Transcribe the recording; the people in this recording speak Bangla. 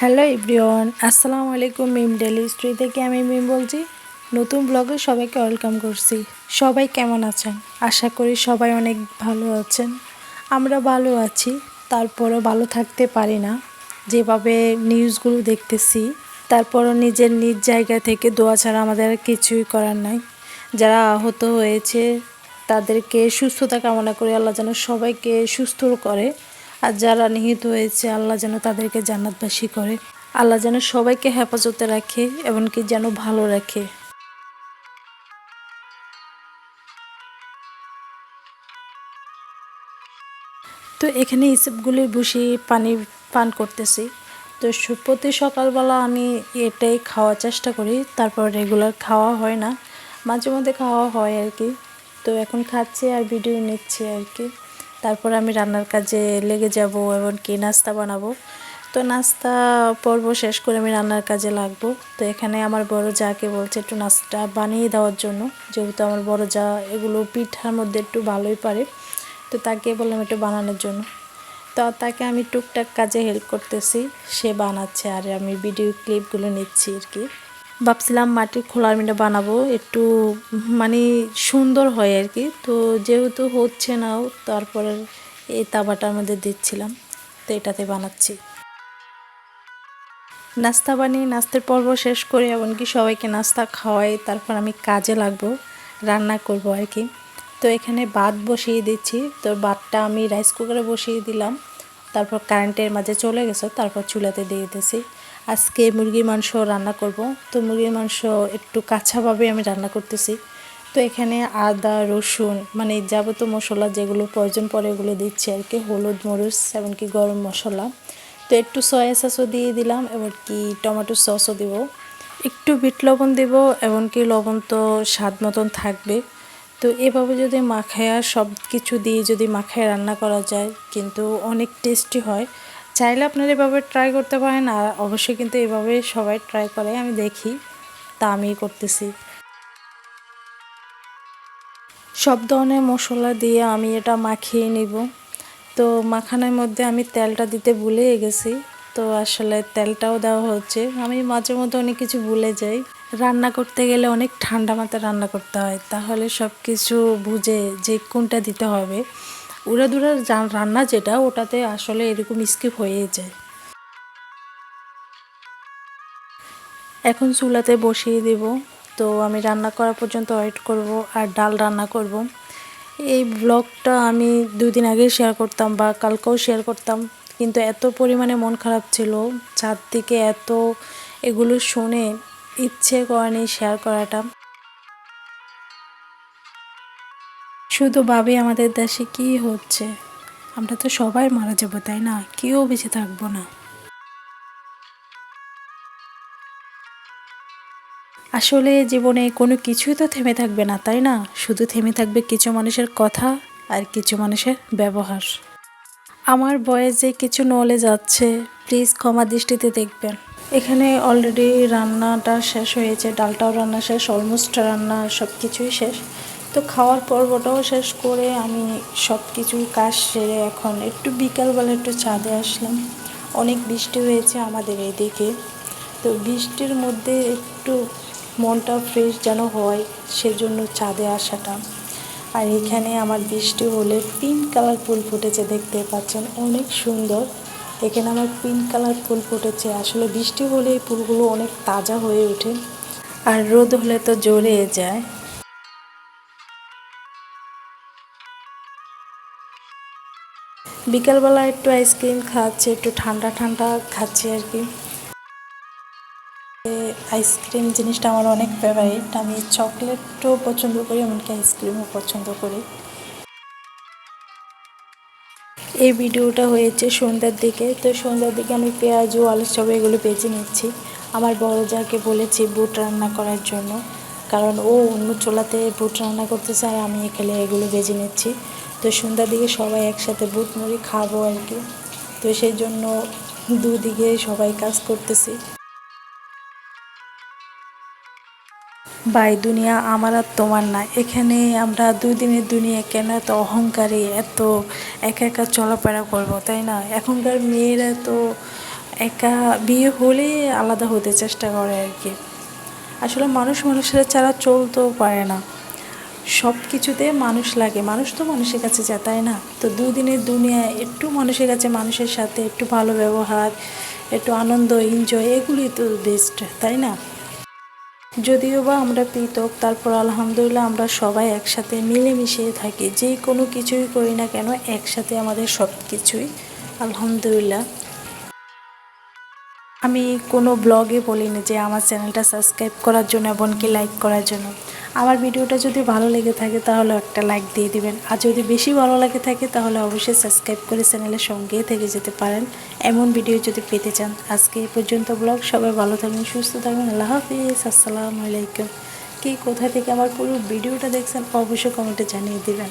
হ্যালো ইব্রিওয়ান আসসালামু আলাইকুম মিম ডেলি স্ট্রি থেকে আমি মিম বলছি। নতুন ব্লগে সবাইকে ওয়েলকাম করছি। সবাই কেমন আছেন? আশা করি সবাই অনেক ভালো আছেন। আমরা ভালো আছি, তারপরও ভালো থাকতে পারি না। যেভাবে নিউজগুলো দেখতেছি, তারপরও নিজের নিজ জায়গা থেকে দোয়া ছাড়া আমাদের কিছুই করার নাই। যারা আহত হয়েছে, তাদেরকে সুস্থতা কামনা করে, আল্লাহ যেন সবাইকে সুস্থ করে। আর যারা নিহিত হয়েছে, আল্লাহ যেন তাদেরকে জান্নাতবাসী করে। আল্লাহ যেন সবাইকে হেফাজতে রাখে এমনকি যেন ভালো রাখে। তো এখানে ইসবগুলি বসে পানি পান করতেছি। তো প্রতি সকালবেলা আমি এটাই খাওয়ার চেষ্টা করি, তারপর রেগুলার খাওয়া হয় না। মাঝে মধ্যে খাওয়া হয় আর কি। তো এখন খাচ্ছি আর ভিডিও নিচ্ছি আর কি। তারপর আমি রান্নার কাজে লেগে যাব এমনকি নাস্তা বানাবো। তো নাস্তা পর্ব শেষ করে আমি রান্নার কাজে লাগবো। তো এখানে আমার বড় যাকে বলছে একটু নাস্তা বানিয়ে দেওয়ার জন্য, যেহেতু আমার বড় যা, এগুলো পিঠার মধ্যে একটু ভালোই পারে। তো তাকে বললাম একটু বানানোর জন্য। তো তাকে আমি টুকটাক কাজে হেল্প করতেছি। সে বানাচ্ছে আর আমি ভিডিও ক্লিপগুলো নিচ্ছি আর কি। ভাবছিলাম মাটির খোলার মিটা বানাবো, একটু মানে সুন্দর হয় আর কি। তো যেহেতু হচ্ছে নাও তারপরে এই তাবাটার মধ্যে দিচ্ছিলাম, তো এটাতে বানাচ্ছি। নাস্তা বানিয়ে নাস্তার পর্ব শেষ করে, এমনকি সবাইকে নাস্তা খাওয়াই, তারপর আমি কাজে লাগবো, রান্না করব আর কি। তো এখানে ভাত বসিয়ে দিচ্ছি, তো ভাতটা আমি রাইস কুকারে বসিয়ে দিলাম, তারপর কারেন্টের মাঝে চলে গেছে, তারপর চুলাতে দিয়ে দিয়েছি আজকে মুরগির মাংস রান্না করব। তো মুরগির মাংস একটু কাঁচাভাবে আমি রান্না করতেছি। তো এখানে আদা, রসুন মানে যাবতীয় মশলা যেগুলো প্রয়োজন পড়ে ওগুলো দিচ্ছি আর কি। হলুদ, মরিচ, এমনকি গরম মশলা। তো একটু সয়া সসও দিয়ে দিলাম এমনকি টমেটো সসও দিব। একটু বিট লবণ দেব, এমনকি লবণ তো স্বাদ মতন থাকবে। তো এভাবে যদি মাখায়া সব কিছু দিয়ে যদি মাখায় রান্না করা যায়, কিন্তু অনেক টেস্টি হয়। চাইলে আপনারা এভাবে ট্রাই করতে পারেন, আর অবশ্যই কিন্তু এভাবে সবাই ট্রাই করে, আমি দেখি, তা আমি করতেছি। সব ধরনের মশলা দিয়ে আমি এটা মাখিয়ে নিব। তো মাখানোর মধ্যে আমি তেলটা দিতে ভুলে গেছি, তো আসলে তেলটাও দেওয়া হচ্ছে। আমি মাঝে মধ্যে অনেক কিছু ভুলে যাই। রান্না করতে গেলে অনেক ঠান্ডা মাথায় রান্না করতে হয়, তাহলে সব কিছু বুঝে যে কোনটা দিতে হবে। উড়াদুরা রান্না যেটা, ওটাতে আসলে এরকম স্কিপ হয়ে যায়। এখন চুলাতে বসিয়ে দেব। তো আমি রান্না করা পর্যন্ত ওয়েট করব আর ডাল রান্না করব। এই ব্লগটা আমি দুদিন আগে শেয়ার করতাম বা কালকেও শেয়ার করতাম, কিন্তু এত পরিমাণে মন খারাপ ছিল, চারদিকে এত এগুলো শুনে ইচ্ছে করেনি শেয়ার করাটা। শুধু ভাবি আমাদের দেশে কি হচ্ছে? আমরা তো সবাই মারা যাব, তাই না? কেউ বেঁচে থাকব না। আসলে জীবনে কোনো কিছুই তো থেমে থাকবে না, তাই না? শুধু থেমে থাকবে কিছু মানুষের কথা আর কিছু মানুষের ব্যবহার। আমার বয়সে কিছু নলেজ আছে প্লিজ ক্ষমা দৃষ্টিতে দেখবেন। এখানে অলরেডি রান্নাটা শেষ হয়েছে, ডালটাও রান্না শেষ অলমোস্ট রান্না সব কিছুই শেষ। তো খাওয়ার পর্বটাও শেষ করে আমি সব কিছু কাজ সেরে এখন একটু বিকালবেলা একটু ছাদে আসলাম। অনেক বৃষ্টি হয়েছে আমাদের এদিকে। তো বৃষ্টির মধ্যে একটু মনটা ফ্রেশ যেন হয় সেজন্য ছাদে আসাটা। আর এখানে আমার বৃষ্টি হলে পিঙ্ক কালার ফুল ফুটেছে দেখতে পাচ্ছেন, অনেক সুন্দর। এখানে আমার পিঙ্ক কালার ফুল ফুটেছে। আসলে বৃষ্টি হলে এই ফুলগুলো অনেক তাজা হয়ে ওঠে। আর রোদ হলে তো জ্বরে যায়। বিকালবেলা একটু আইসক্রিম খাচ্ছি, একটু ঠান্ডা ঠান্ডা খাচ্ছি আর কি। আইসক্রিম জিনিসটা আমার অনেক ফেভারিট আমি চকলেটও পছন্দ করি, এমনকি আইসক্রিমও পছন্দ করি। এই ভিডিওটা হয়েছে সন্ধ্যার দিকে। তো সন্ধ্যার দিকে আমি পেঁয়াজ ও আলু সব এগুলো বেছে নিচ্ছি। আমার বড় যাকে বলেছি বুট রান্না করার জন্য। কারণ ও অন্য চোলাতে বুট রান্না করতেছে আর আমি এখানে এগুলো বেজে নিচ্ছি। তো সন্ধ্যার দিকে সবাই একসাথে বুট মুড়ি খাব আর কি। তো সেই জন্য দুদিকে সবাই কাজ করতেছি। বাই দুনিয়া আমার আর তোমার না। এখানে আমরা দুই দিনের দুনিয়া কেন এত অহংকারী, এত একা একা চলাফেরা করব, তাই না? এখনকার মেয়েরা তো একা বিয়ে হলে আলাদা হতে চেষ্টা করে আর কি। আসলে মানুষ মানুষের ছাড়া চলতেও পারে না। সব কিছুতে মানুষ লাগে। মানুষ তো মানুষের কাছে যায়, তাই না? তো দুদিনের দুনিয়ায় একটু মানুষের কাছে, মানুষের সাথে, একটু ভালো ব্যবহার, একটু আনন্দ এনজয় এগুলি তো বেস্ট তাই না? যদিও বা আমরা পৃথক, তারপর আলহামদুলিল্লাহ আমরা সবাই একসাথে মিলেমিশে থাকি। যে কোনো কিছুই করি না কেন, একসাথে আমাদের সব কিছুই আলহামদুলিল্লাহ। আমি কোনো ব্লগে বলিনি যে আমার চ্যানেলটা সাবস্ক্রাইব করার জন্য এমনকি লাইক করার জন্য। আমার ভিডিওটা যদি ভালো লেগে থাকে তাহলে একটা লাইক দিয়ে দিবেন। আর যদি বেশি ভালো লাগে থাকে তাহলে অবশ্যই সাবস্ক্রাইব করে চ্যানেলের সঙ্গেই থেকে যেতে পারেন। এমন ভিডিও যদি পেতে চান। আজকে এই পর্যন্ত ব্লগ সবাই ভালো থাকবেন, সুস্থ থাকবেন। আল্লাহ হাফিজ। আসসালামু আলাইকুম। কি কোথা থেকে আমার পুরো ভিডিওটা দেখছেন অবশ্যই কমেন্টে জানিয়ে দিবেন।